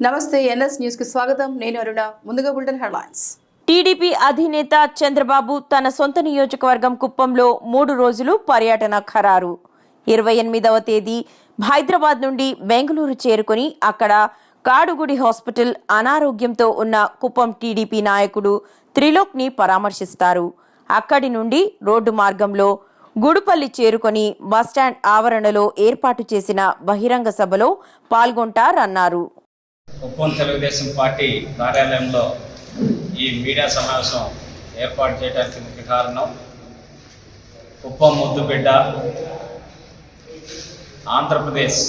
నమస్తే ఎన్ఎస్ న్యూస్కి స్వాగతం. నేను అరుణ. ముందుగా బులెటిన్ హెడ్లైన్స్. టీడీపీ అధినేత చంద్రబాబు తన సొంత నియోజకవర్గం కుప్పంలో మూడు రోజులు పర్యటన ఖరారు. ఇరవై ఎనిమిదవ తేదీ హైదరాబాద్ నుండి బెంగళూరు చేరుకుని అక్కడ కాడుగుడి హాస్పిటల్ అనారోగ్యంతో ఉన్న కుప్పం టీడీపీ నాయకుడు త్రిలోక్ని పరామర్శిస్తారు. అక్కడి నుండి రోడ్డు మార్గంలో గుడుపల్లి చేరుకొని బస్టాండ్ ఆవరణలో ఏర్పాటు చేసిన బహిరంగ సభలో పాల్గొంటారన్నారు. కుప్పం తెలుగుదేశం పార్టీ కార్యాలయంలో ఈ మీడియా సమావేశం ఏర్పాటు చేయడానికి ముఖ్య కారణం కుప్పం ముద్దుబిడ్డ ఆంధ్రప్రదేశ్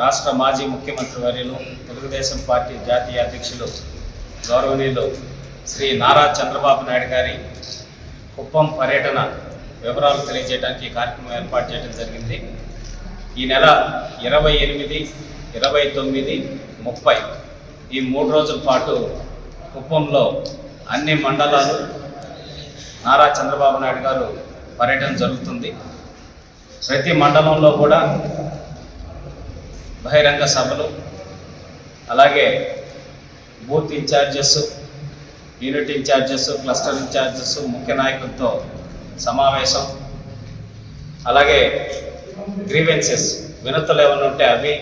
రాష్ట్ర మాజీ ముఖ్యమంత్రి వర్యులు తెలుగుదేశం పార్టీ జాతీయ అధ్యక్షులు గౌరవనీయులు శ్రీ నారా చంద్రబాబు నాయుడు గారి కుప్పం పర్యటన వివరాలు తెలియజేయడానికి ఈ కార్యక్రమం ఏర్పాటు చేయడం జరిగింది. ఈ నెల ఇరవై ఎనిమిది ఇరవై తొమ్మిది ముప్పై ఈ మూడు రోజుల పాటు కుప్పంలో అన్ని మండలాలు నారా చంద్రబాబు నాయుడు గారు పర్యటన జరుగుతుంది. ప్రతి మండలంలో కూడా బహిరంగ సభలు అలాగే booth incharges unit incharges cluster incharges ముఖ్య నాయకులతో సమావేశం అలాగే గ్రీవెన్సెస్ వినతులు ఏమైనా ఉంటే అవి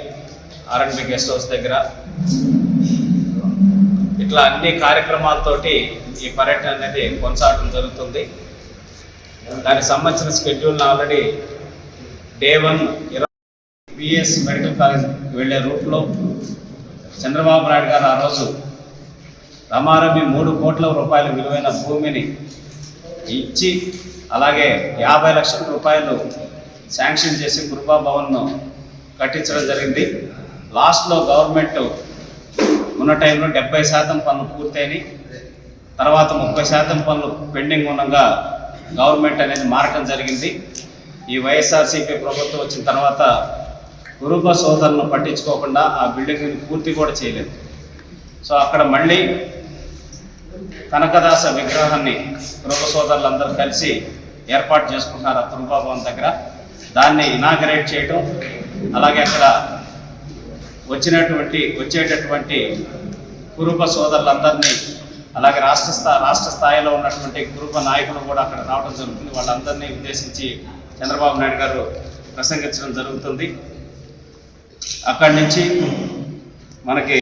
ఆర్ఎండ్బి గెస్ట్ హౌస్ దగ్గర ఇట్లా అన్ని కార్యక్రమాలతోటి ఈ పర్యటన అనేది కొనసాగడం జరుగుతుంది. దానికి సంబంధించిన స్కెడ్యూల్ ఆల్రెడీ డే వన్ ఇరవై బిఎస్ మెడికల్ కాలేజ్ వెళ్ళే రూట్లో చంద్రబాబు నాయుడు గారు ఆ రోజు రమారమి మూడు కోట్ల రూపాయల విలువైన భూమిని ఇచ్చి అలాగే యాభై లక్షల రూపాయలు శాంక్షన్ చేసి కృపా భవన్ను కట్టించడం జరిగింది. లాస్ట్లో గవర్నమెంట్ ఉన్న టైంలో డెబ్బై శాతం పనులు పూర్తయినాయి. తర్వాత ముప్పై శాతం పనులు పెండింగ్ ఉండగా గవర్నమెంట్ అనేది మారటం జరిగింది. ఈ వైఎస్ఆర్సీపీ ప్రభుత్వం వచ్చిన తర్వాత కురుబ సోదరులను పట్టించుకోకుండా ఆ బిల్డింగ్ని పూర్తి కూడా చేయలేదు. సో అక్కడ మళ్ళీ కనకదాస విగ్రహాన్ని కురుబ సోదరులందరూ కలిసి ఏర్పాటు చేసుకుంటున్నారు ఆ కురుబా భవన్ దగ్గర. దాన్ని ఇనాగరేట్ చేయటం అలాగే అక్కడ వచ్చినటువంటి వచ్చేటటువంటి కురుప సోదరులందరినీ అలాగే రాష్ట్ర స్థా రాష్ట్ర స్థాయిలో ఉన్నటువంటి కురుప నాయకులు కూడా అక్కడ రావడం జరుగుతుంది. వాళ్ళందరినీ ఉద్దేశించి చంద్రబాబు నాయుడు గారు ప్రసంగించడం జరుగుతుంది. అక్కడి నుంచి మనకి